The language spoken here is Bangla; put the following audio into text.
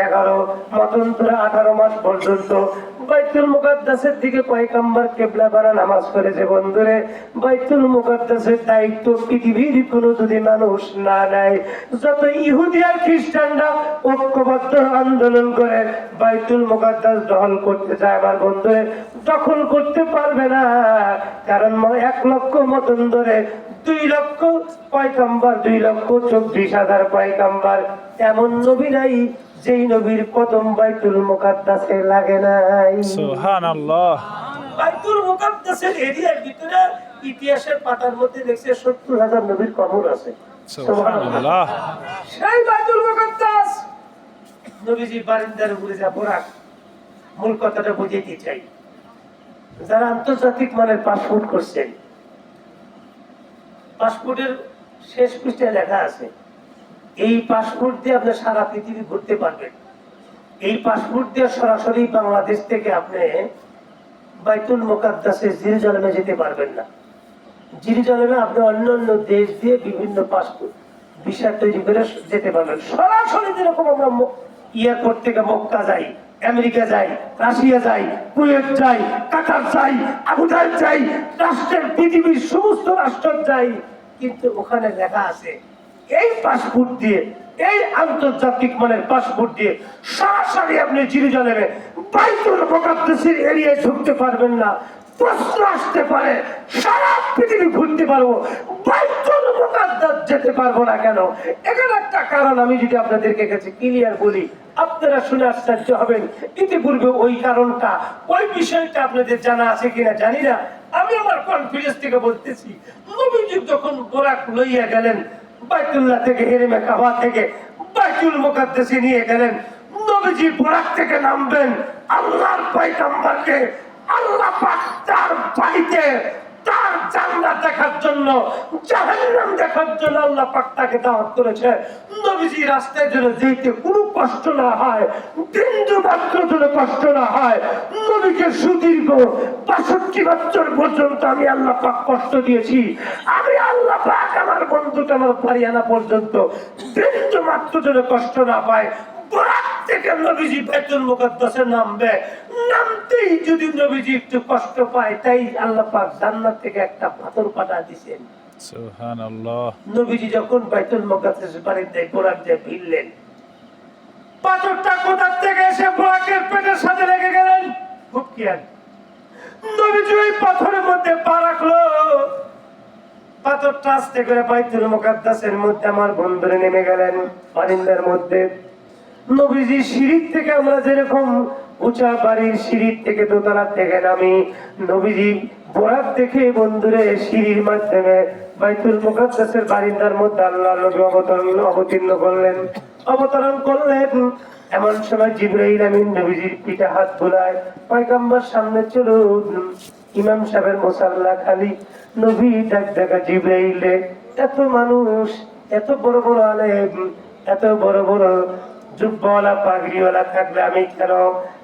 এগারো মতন্তরে আঠারো মাস পর্যন্ত বাইতুল বাইতুল কোনো মানুষ আন্দোলন করে বাইতুল মুকাদ্দাস দখল করতে চায়, আমার বন্ধুরে, দখল করতে পারবে না। কারণ এক লক্ষ মতন ধরে দুই লক্ষ পয়গাম্বার, দুই লক্ষ চব্বিশ হাজার পয়গাম্বার। এমন নবী নাই যেই নবীর কদম বাইতুল মুকাদ্দাসে লাগে নাই। সুবহানাল্লাহ। বাইতুল মুকাদ্দাসের এরিয়ার ভিতরে ইতিহাসের পাতার মধ্যে দেখছে সত্তর হাজার নবীর কবর আছে। সুবহানাল্লাহ। সেই বাইতুল মুকাদ্দাস। নবীজি বারিন্দার উপরে যা বোরাক মূল কথাটা বুঝাইতে চাই। যারা আন্তর্জাতিক মানের পাসপোর্ট করছেন পাসপোর্টের শেষ পৃষ্ঠায় লেখা আছে এই পাসপোর্ট দিয়ে আপনি সারা পৃথিবী ঘুরতে পারবেন। এই পাসপোর্ট দিয়ে সরাসরি বাংলাদেশ থেকে আপনি বাইতুল মোকাদ্দাসে জিরুজালেমে যেতে পারবেন না। জিরুজালেমে আপনি অন্য অন্য দেশ দিয়ে বিভিন্ন পাসপোর্ট ভিসা তৈরি করে যেতে পারবেন। সরাসরি যেরকম আমরা এয়ারপোর্ট থেকে মক্কা যাই, আমেরিকা যাই, রাশিয়া যাই, কুয়েত যাই, কাতার যাই আবুধাবি যাই, রাষ্ট্রের পৃথিবীর সমস্ত রাষ্ট্র যাই, কিন্তু ওখানে লেখা আছে এই পাসপোর্ট দিয়ে, এই আন্তর্জাতিক মানের পাসপোর্ট দিয়ে সরাসরি আপনি জিরুজালেমে বাইতুল মুকাদ্দাসের এরিয়ায় ঢুকতে পারবেন না, প্রশ্ন আসতে পারে, সারা পৃথিবী ঘুরতে পারব, বাইতুল মুকাদ্দাস যেতে পারব না কেন? এখানে একটা কারণ আমি যদি আপনাদেরকে কাছে ক্লিয়ার বলি, আপনারা শুনে আশ্চর্য হবেন, ইতিপূর্বে ওই কারণটা, ওই বিষয়টা আপনাদের জানা আছে কিনা জানি না। আমি আমার কনফিডেন্স থেকে বলতেছি, নবীজি যখন বোরাক লইয়া গেলেন বাইতুল্লাহ থেকে হেরেমে কাবা থেকে বাইতুল মুকাদ্দাসে নিয়ে গেলেন। নবীজি বরাক থেকে নামবেন, আল্লাহর পয়গম্বরকে আল্লাহ পাক তার বাড়িতে, তার জান্নাত দেখার জন্য, জাহান্নাম দেখার জন্য আল্লাহ পাক তাকে দাওয়াত করেছে। নবীজি রাস্তায় যেন যেতে কোনো কষ্ট না হয়, বিন্দু মাত্র যেন কষ্ট না হয়, নবীকে সুদীর্ঘ বাষট্টি বছর পর্যন্ত আমি আল্লাহ পাক কষ্ট দিয়েছি। আমি আল্লাহ পাক আমার বন্ধুকে, আমার আনা পর্যন্ত বিন্দু মাত্র যেন কষ্ট না পায়। থেকে নবীজি বেতুল মুকদ্দাসে নামবে। নামতেই যদি নবীজি একটু কষ্ট পায়, তাই আল্লাহ পাক জান্নাত থেকে একটা পাথর পাঠা দিছেন নবীজি যখন বাইতুল দিয়ে ভিড়লেন পাথরটা কোথা থেকে এসে পেটের সাথে লেগে গেলেন? খুব নবীজি ওই পাথরের মধ্যে পা রাখল। পাথরটা আস্তে করে বাইতুল মুকাদ্দাসের মধ্যে আমার বন্ধুরে নেমে গেলেন, বারিন্দার মধ্যে। নবীজি সিঁড়ির থেকে আমরা যেরকম উঁচা বাড়ির সিঁড়ির থেকে দোতলা থেকে নামি। নবীজি বোরাক থেকে বন্ধুরে সিঁড়ির মাধ্যমে বাইতুল মুকাদ্দাসের বারিন্দার মধ্যে আল্লাহ নবী অবতরণ অবতীর্ণ করলেন। অবতরণ করলেন। এমন সময় জিব্রাইল আমিন নবীজির পিঠে হাত বোলায়, পয়গাম্বর সামনে চলুন। ইমাম সাহেবের মোসাল্লা খালি। নবী ডাক ডাকা জিব্রাইলে, এত মানুষ, এত বড় বড় আলেম, এত বড় বড় জুব্বাওয়ালা পাগড়িওয়ালা থাকলে আমি কেন